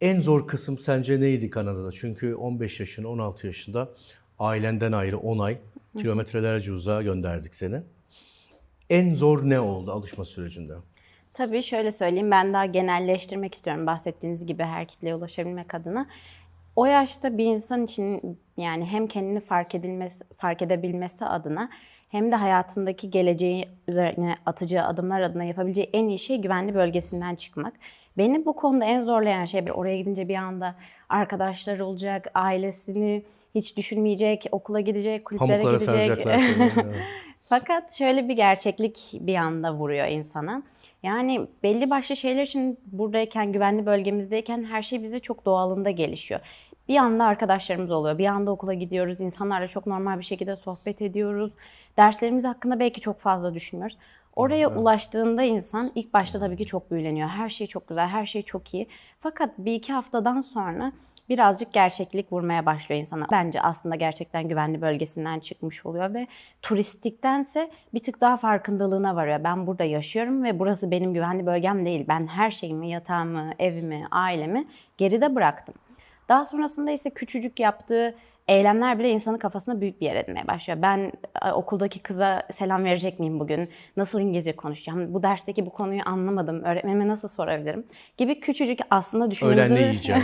En zor kısım sence neydi Kanada'da? Çünkü 15 yaşında, 16 yaşında ailenden ayrı 10 ay kilometrelerce uzağa gönderdik seni. En zor ne oldu alışma sürecinde? Tabii şöyle söyleyeyim ben daha genelleştirmek istiyorum bahsettiğiniz gibi her kitleye ulaşabilmek adına. O yaşta bir insan için yani hem kendini fark edilmesi, fark edebilmesi adına hem de hayatındaki geleceği üzerine atacağı adımlar adına yapabileceği en iyi şey güvenli bölgesinden çıkmak. Beni bu konuda en zorlayan şey bir oraya gidince bir anda arkadaşlar olacak, ailesini hiç düşünmeyecek, okula gidecek, kulüplere Pamuklara gidecek. Fakat şöyle bir gerçeklik bir anda vuruyor insana. Yani belli başlı şeyler için buradayken, güvenli bölgemizdeyken her şey bize çok doğalında gelişiyor. Bir anda arkadaşlarımız oluyor, bir anda okula gidiyoruz, insanlarla çok normal bir şekilde sohbet ediyoruz. Derslerimiz hakkında belki çok fazla düşünmüyoruz. Oraya ulaştığında insan ilk başta tabii ki çok büyüleniyor. Her şey çok güzel, her şey çok iyi. Fakat bir iki haftadan sonra birazcık gerçeklik vurmaya başlıyor insana. Bence aslında gerçekten güvenli bölgesinden çıkmış oluyor ve turistiktense bir tık daha farkındalığına varıyor. Ben burada yaşıyorum ve burası benim güvenli bölgem değil. Ben her şeyimi, yatağımı, evimi, ailemi geride bıraktım. Daha sonrasında ise küçücük yaptığı eylemler bile insanın kafasına büyük bir yer edinmeye başlıyor. Ben e, okuldaki kıza selam verecek miyim bugün? Nasıl İngilizce konuşacağım? Bu dersteki bu konuyu anlamadım. Öğretmenime nasıl sorabilirim? Gibi küçücük aslında düşündüğümüzü... Öğlen ne yiyeceğim?